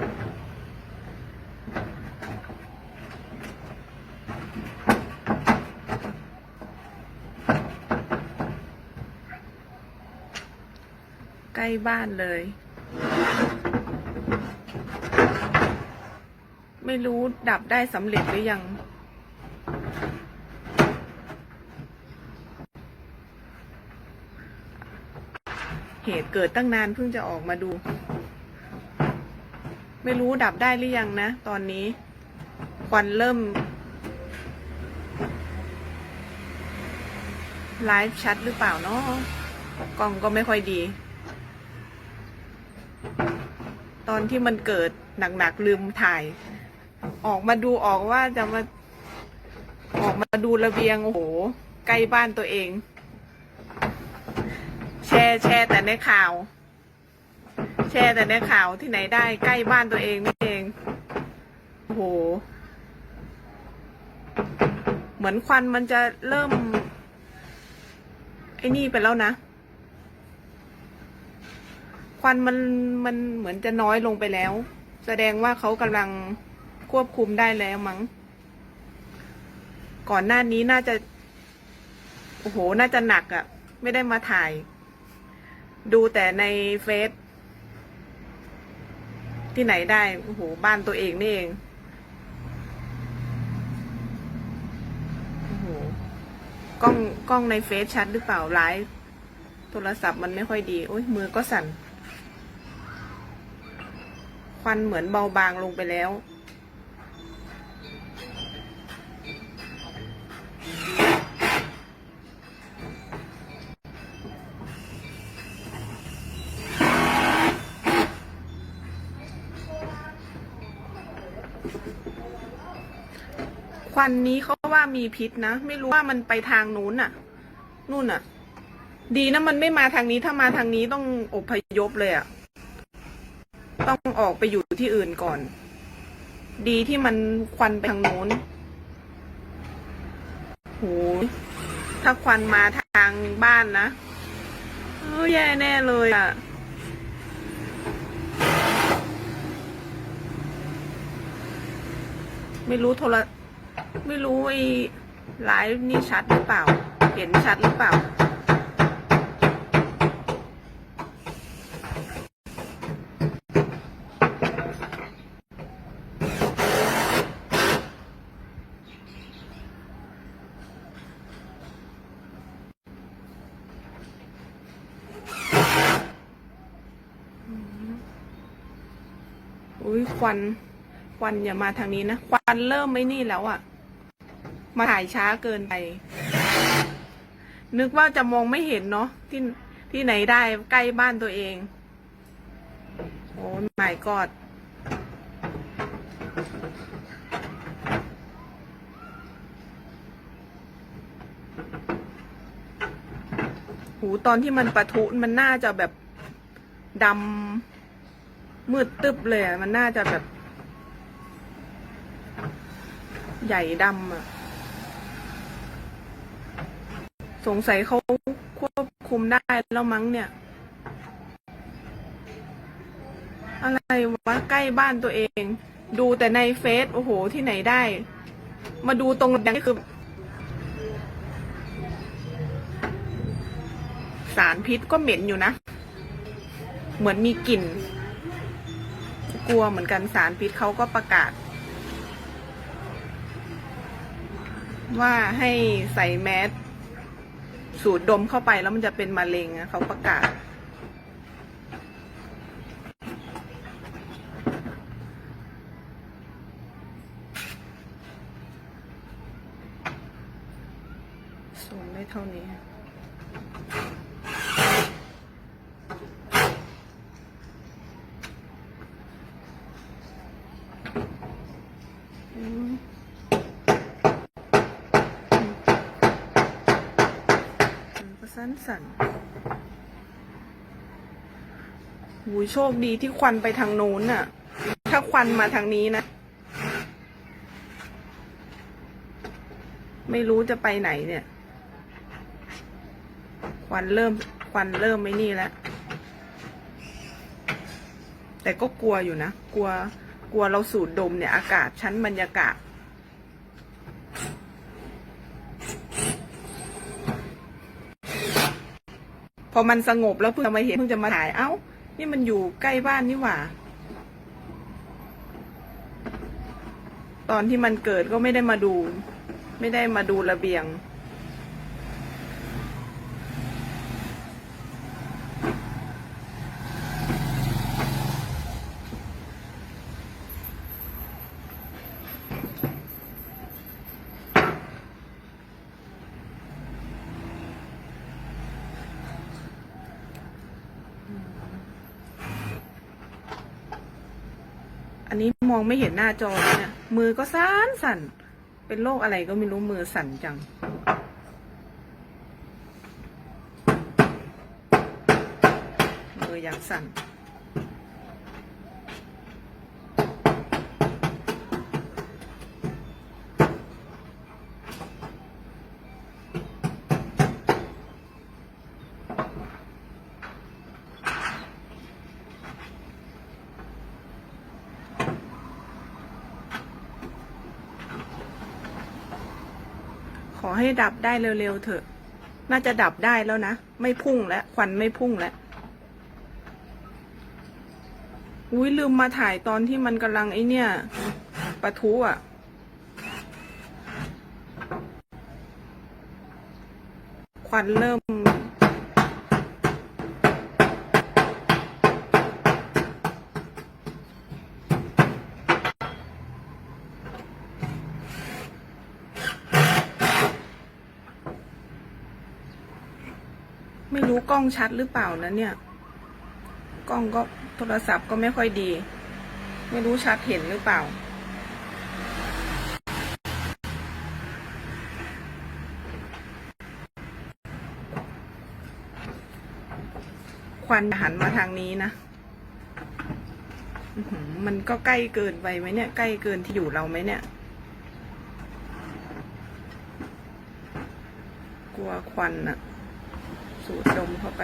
ใกล้บ้านเลย ไม่รู้ดับได้สำเร็จหรือยังเหตุเกิดตั้งนานเพิ่งจะออกมาดู ไม่รู้ดับได้หรือยังนะ ตอนนี้ ควันเริ่ม ไลฟ์ชัดหรือเปล่าเนาะกล้องก็ไม่ค่อยดี ตอนที่มันเกิดหนักๆลืมถ่าย ออกมาดูออกว่าจะมา ออกมาดูระเบียง โอ้โห ใกล้บ้านตัวเอง แชร์แชร์แต่ในข่าว แชร์แต่ในข่าวที่ไหนได้ใกล้บ้านตัวเองนี่เอง โอ้โห เหมือนควันมันจะเริ่ม ไอ้นี่ไปแล้วนะ ควันมันมันเหมือนจะน้อยลงไปแล้ว แสดงว่าเขากำลังควบคุมได้แล้วมั้ง ก่อนหน้านี้น่าจะ โอ้โห น่าจะหนักอะ่ะ ไม่ได้มาถ่าย ดูแต่ในเฟซ ที่ไหนได้โอ้โหบ้านตัวเองนี่เองโอ้โหกล้องกล้องในเฟซชัดหรือเปล่าไลฟ์โทรศัพท์มันไม่ค่อยดีโอ้ยมือก็สั่น ควันเหมือนเบาบางลงไปแล้ว ควันนี้เขาว่ามีพิษนะ ไม่รู้ว่ามันไปทางนู้นน่ะ นู่นน่ะ ดีนะมันไม่มาทางนี้ ถ้ามาทางนี้ต้องอพยพเลยอะ่ะ ต้องออกไปอยู่ที่อื่นก่อน ดีที่มันควันไปทางโน้นโหถ้าควันมาทางบ้านนะเออแย่แน่เลยอะ่ะไม่รู้โทร ไม่รู้ไอ้ไลฟ์นี่ชัดหรือเปล่า เห็นชัดหรือเปล่า อุ้ยควัน ควันอย่ามาทางนี้นะ ควันเริ่มไม่นี่แล้วอะ่ะ มาถ่ายช้าเกินไป นึกว่าจะมองไม่เห็นเนาะที่ที่ไหนได้ใกล้บ้านตัวเอง โอ้ไม่กอดหูตอนที่มันปะทุมันน่าจะแบบดำมืดตึบเลยมันน่าจะแบบ ใหญ่ดำอะ สงสัยเขาควบคุมได้แล้วมั้งเนี่ย อะไรวะใกล้บ้านตัวเอง ดูแต่ในเฟซโอ้โหที่ไหนได้ มาดูตรงอย่างนี้คือสารพิษก็เหม็นอยู่นะ เหมือนมีกลิ่น กลัวเหมือนกันสารพิษเขาก็ประกาศ ว่าให้ใส่แมส สูดดมเข้าไปแล้วมันจะเป็นมะเร็งอะเขาประกาศ สูงได้เท่านี้ อืม มันก็ สั้นสั่นหูโชคดีที่ควันไปทางโน้นน่ะ ถ้าควันมาทางนี้นะ ไม่รู้จะไปไหนเนี่ย ควันเริ่ม ควันเริ่มไม่นี่แล้ว แต่ก็กลัวอยู่นะ กลัว กลัวเราสูดดมเนี่ย อากาศชั้นบรรยากาศ พ อมันสงบแล้วเพิ่งจะมาเห็นเพิ่งจะมาถ่ายเอ้า นี่มันอยู่ใกล้บ้านนี่หว่า ตอนที่มันเกิดก็ไม่ได้มาดู ไม่ได้มาดูระเบียง อันนี้มองไม่เห็นหน้าจอเลยเนี่ยมือก็สั่นสั่นเป็นโรคอะไรก็ไม่รู้มือสั่นจัง มืออย่างสั่น ขอให้ดับได้เร็วๆเถอะ น่าจะดับได้แล้วนะ ไม่พุ่งแล้วควันไม่พุ่งแล้วอุ้ยลืมมาถ่ายตอนที่มันกำลังไอเนี่ยปะทุอะ ควันเริ่ม ไม่รู้กล้องชัดหรือเปล่านะเนี่ย กล้องก็โทรศัพท์ก็ไม่ค่อยดี ไม่รู้ชัดเห็นหรือเปล่า ควันหันมาทางนี้นะมันก็ใกล้เกินไปไหมเนี่ย ใกล้เกินที่อยู่เราไหมเนี่ย กลัวควันอะ สูดดมเข้าไป